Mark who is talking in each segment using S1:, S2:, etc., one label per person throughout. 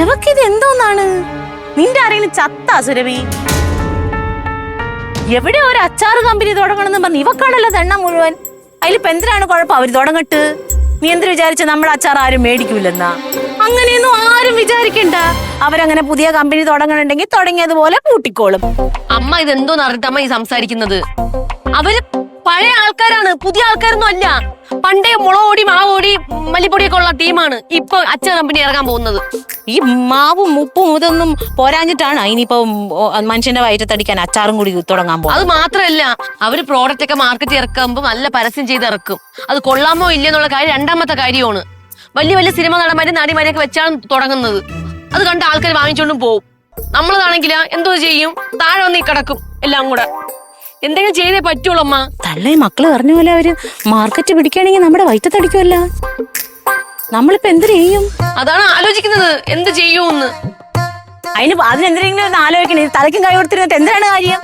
S1: എവക്കിത് എന്തോന്നാണ്? നിന്റെ ആരെങ്കിലും ചത്ത സുരഭി. എവിടെ ഒരു അച്ചാറ് കമ്പനി തുടങ്ങണമെന്ന് പറഞ്ഞ് ഇവക്കാണല്ലോ തെണ്ണ മുഴുവൻ. അതിലിപ്പോ എന്തിനാണ് കുഴപ്പം? അവർ തുടങ്ങട്ട്. നീ എന്ത് വിചാരിച്ച നമ്മുടെ അച്ചാർ ആരും മേടിക്കൂലെന്നാ? അങ്ങനെയൊന്നും ആരും വിചാരിക്കണ്ട. അവരങ്ങനെ പുതിയ കമ്പനി തുടങ്ങണുണ്ടെങ്കിൽ തുടങ്ങിയതുപോലെ കൂട്ടിക്കോളും
S2: അമ്മ ഇതെന്തോന്ന് അറിഞ്ഞിട്ട് അമ്മ ഈ സംസാരിക്കുന്നത്? അവർ പഴയ ആൾക്കാരാണ് പുതിയ ആൾക്കാരൊന്നും അല്ല. പണ്ടേ മുളകോടി മാവോടി മല്ലിപ്പൊടിയൊക്കെ ഉള്ള ടീമാണ് ഇപ്പൊ അച്ഛൻ കമ്പനി ഇറങ്ങാൻ പോകുന്നത്.
S1: ഈ മാവും മുപ്പും ഇതൊന്നും പോരാഞ്ഞിട്ടാണ് ഇനിയിപ്പോ മനുഷ്യന്റെ വയറ്റത്തടിക്കാൻ അച്ചാറും കൂടി തുടങ്ങാൻ പോകും
S2: അത് മാത്രമല്ല അവർ പ്രോഡക്റ്റ് ഒക്കെ മാർക്കറ്റ് ഇറക്കുമ്പോൾ നല്ല പരസ്യം ചെയ്ത് ഇറക്കും. അത് കൊള്ളാമോ ഇല്ലെന്നുള്ള കാര്യം രണ്ടാമത്തെ കാര്യമാണ്. വലിയ വലിയ സിനിമ നടന്മാരും നടിമാരെയൊക്കെ വെച്ചാണ് തുടങ്ങുന്നത്. അത് കണ്ട് ആൾക്കാർ വാങ്ങിച്ചോണ്ടും പോവും. നമ്മളതാണെങ്കിൽ എന്തോ ചെയ്യും? താഴെ വന്ന് കിടക്കും എല്ലാം കൂടെ. എന്തെങ്കിലും ചെയ്തേ പറ്റുള്ളൂ അമ്മ.
S1: തള്ള മക്കൾ പറഞ്ഞ പോലെ അവർ മാർക്കറ്റ് പിടിക്കുകയാണെങ്കിൽ നമ്മുടെ വയറ്റത്തടിക്കുമല്ല നമ്മളിപ്പോ എന്ത് ചെയ്യും?
S2: അതാണ് ആലോചിക്കുന്നത്. എന്ത് ചെയ്യൂന്ന്
S1: അതിന് അതിനെന്തെങ്കിലും ഒന്ന് ആലോചിക്കണേ. തലയ്ക്കും കൈ കൊടുത്തിരുന്നിട്ട് എന്തിനാണ് കാര്യം?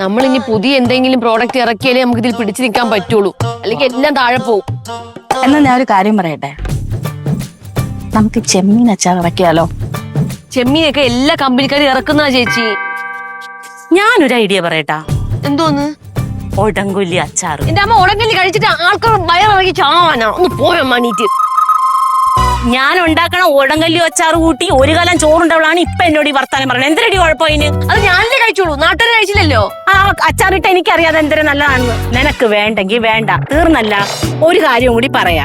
S2: നമ്മൾ ഇനി പുതിയ എന്തെങ്കിലും പ്രോഡക്റ്റ് ഇറക്കിയാലേ നമുക്ക് ഇതിൽ പിടിച്ചു നിൽക്കാൻ പറ്റുള്ളൂ. അല്ലെങ്കിൽ എല്ലാം താഴെ പോകും
S1: എന്നാ ഞാൻ ഒരു കാര്യം പറയട്ടെ? നമുക്ക് ചെമ്മീൻ അച്ചാർ ഇറക്കിയാലോ?
S2: ചെമ്മീനൊക്കെ എല്ലാ കമ്പനിക്കാരും ഇറക്കുന്ന ചേച്ചി.
S1: ഞാനൊരു ഐഡിയ പറയട്ടാ.
S2: എന്തോന്ന്?
S1: ഒടങ്കുല്ലി അച്ചാർ
S2: എന്റെ അമ്മ ഉടങ്കല്ലി കഴിച്ചിട്ട് ആൾക്കാർ വയറിറങ്ങി ചാവാനാ. ഒന്ന് പോയമ്മ നീറ്റ്
S1: ഞാൻ ഉണ്ടാക്കണ ഒടങ്കല്ലി അച്ചാർ കൂട്ടി ഒരു കാലം ചോറുണ്ടവളാണ് ഇപ്പൊ എന്നോട് ഈ വർത്താനം പറഞ്ഞത്. എന്തിനടി കുഴപ്പം അതിന്
S2: അത് ഞാനല്ലേ കഴിച്ചോളൂ. നാട്ടുകാർ കഴിച്ചില്ലല്ലോ.
S1: ആ അച്ചാറിട്ട് എനിക്കറിയാതെ എന്തൊരു നല്ലതാണെന്ന്. നിനക്ക് വേണ്ടെങ്കിൽ വേണ്ട. തീർന്നല്ല. ഒരു കാര്യം കൂടി പറയാ.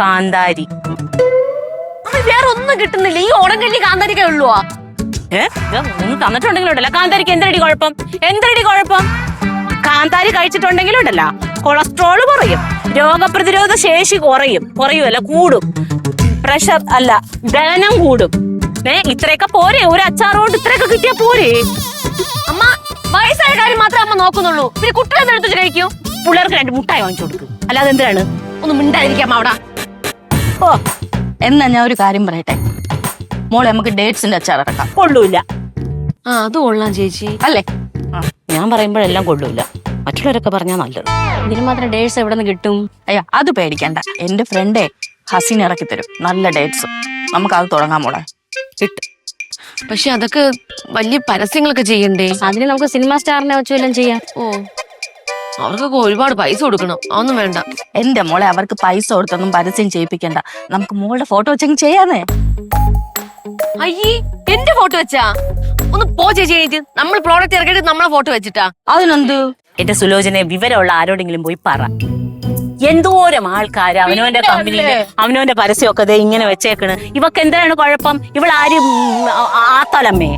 S1: കാന്താരി.
S2: വേറെ ഒന്നും കിട്ടുന്നില്ല. ഈ ഉടങ്കല്ലി കാന്താരിക്കേ ഉള്ളൂ
S1: നിങ്ങൾ തന്നിട്ടുണ്ടെങ്കിലും ഉണ്ടല്ലോ. കാന്താരിക്ക് എന്തരടി കുഴപ്പം? എന്തരടി കുഴപ്പം? കാന്താരി കഴിച്ചിട്ടുണ്ടെങ്കിലും ഉണ്ടല്ല. കൊളസ്ട്രോൾ കുറയും. രോഗപ്രതിരോധ ശേഷി കുറയും. കുറയുമല്ല കൂടും. പ്രഷർ അല്ല ദഹനം കൂടും. ഏ ഇത്രയൊക്കെ പോരെ. ഒരു അച്ചാർ കൊണ്ട് ഇത്രയൊക്കെ കിട്ടിയാ പോരെ.
S2: അമ്മ വയസ്സായ കാര്യം മാത്രമേ അമ്മ നോക്കുന്നുള്ളൂ. പിന്നെ കുട്ടികളെ എടുത്ത് കഴിക്കൂ?
S1: പിള്ളേർക്ക് രണ്ട് മുട്ടായി വാങ്ങിച്ചു കൊടുക്കും. അല്ലാതെ എന്തിനാണ്?
S2: ഒന്ന് മിണ്ടായിരിക്കാം അവിടെ.
S3: ഓ എന്നാ ഞാൻ ഒരു കാര്യം പറയട്ടെ. മോളെ നമുക്ക് ഡേറ്റ്സിന്റെ അച്ചാർ ഇറക്കാം
S1: കൊള്ളൂല.
S2: ആ അത് കൊള്ളാം ചേച്ചി.
S3: അല്ലേ?
S1: ഞാൻ പറയുമ്പോഴെല്ലാം കൊള്ളൂല. മറ്റുള്ളവരൊക്കെ പറഞ്ഞാൽ നല്ലത്.
S3: ഇതിന് മാത്രം ഡേറ്റ്സ് എവിടെ നിന്ന് കിട്ടും? അയ്യോ അത് പേടിക്കണ്ട. എന്റെ ഫ്രണ്ടേ ഹസീൻ ഇറക്കി തരും. നല്ല ഡേറ്റ്സ് നമുക്ക് അത് തുടങ്ങാം മോളെ.
S1: കിട്ടും.
S2: പക്ഷെ അതൊക്കെ വലിയ പരസ്യങ്ങളൊക്കെ ചെയ്യണ്ടേ?
S3: അതിന് നമുക്ക് സിനിമ സ്റ്റാറിനെ വെച്ച് എല്ലാം ചെയ്യാം.
S2: ഓ. അവർക്കൊക്കെ ഒരുപാട് പൈസ കൊടുക്കണം. അതൊന്നും വേണ്ട.
S3: എന്റെ മോളെ അവർക്ക് പൈസ കൊടുത്തൊന്നും പരസ്യം ചെയ്യിപ്പിക്കണ്ട. നമുക്ക് മോളുടെ ഫോട്ടോ വെച്ചെങ്കിൽ ചെയ്യാന്നേ.
S2: അയ്യേ എന്റെ ഫോട്ടോ വെച്ചാ? ഒന്ന് പോ ചേച്ചി നമ്മൾ പ്രോഡക്റ്റ് ഇറക്കിയിട്ട് നമ്മളെ ഫോട്ടോ വെച്ചിട്ടാ.
S3: അതിനെന്ത്?
S1: എന്റെ സുലോചനെ വിവരമുള്ള ആരോടെങ്കിലും പോയി പറ. എന്തോരം ആൾക്കാര് അവനവന്റെ കമ്പനിയിൽ അവനവന്റെ പരസ്യമൊക്കെ ദേ ഇങ്ങനെ വെച്ചേക്കണ്. ഇവക്ക് എന്താണ് കുഴപ്പം? ഇവൾ ആരും ആത്തലമ്മേ?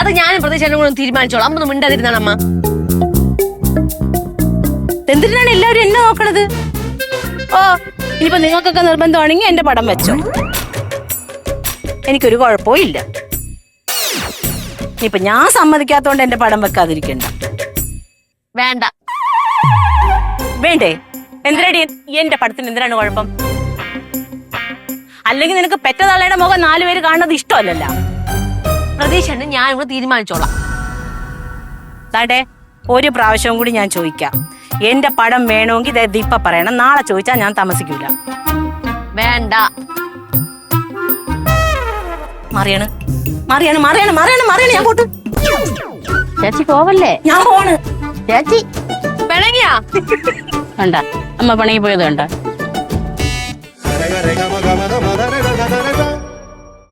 S2: അത് ഞാൻ പ്രതീക്ഷ കൂടെ തീരുമാനിച്ചോളാം. അമ്മ മിണ്ടാതിരുന്നാണ് അമ്മ.
S1: എന്തിനാണ് എല്ലാവരും എന്നെ നോക്കണത്? ഓ ഇനിയിപ്പോ നിങ്ങൾക്കൊക്കെ നിർബന്ധമാണെങ്കിൽ എന്റെ പടം വെച്ചോ. എനിക്കൊരു കുഴപ്പവും ഇല്ല. ഇപ്പൊ ഞാൻ സമ്മതിക്കാത്തോണ്ട് എന്റെ പടം വെക്കാതിരിക്കണ്ട.
S2: വേണ്ട.
S1: വേണ്ടേ? എന്തിനാടി എന്റെ പടത്തിന് എന്തിനാണ് കുഴപ്പം? അല്ലെങ്കിൽ നിനക്ക് പെറ്റ തള്ളയുടെ മുഖം നാലുപേര് കാണുന്നത് ഇഷ്ടമല്ലല്ല.
S2: പ്രതീക്ഷണ്ട് ഞാൻ ഇവിടെ തീരുമാനിച്ചോളാം.
S1: താട്ടെ ഒരു പ്രാവശ്യവും കൂടി ഞാൻ ചോദിക്കാം. എന്റെ പടം വേണമെങ്കിൽ ദേ ഇപ്പൊ പറയണം. നാളെ ചോദിച്ചാൽ ഞാൻ താമസിക്കൂല.
S2: വേണ്ട.
S1: മറിയാണ്. മറിയാണ് മറിയാണ് മറിയാണ് മറിയാണ്. ഞാൻ പോട്ടു.
S3: ചേച്ചി പോവല്ലേ?
S1: ഞാൻ പോണ്
S3: ചേച്ചി.
S2: പിണങ്ങിയാ?
S3: കണ്ട. അമ്മ പണങ്ങി പോയത് കണ്ട.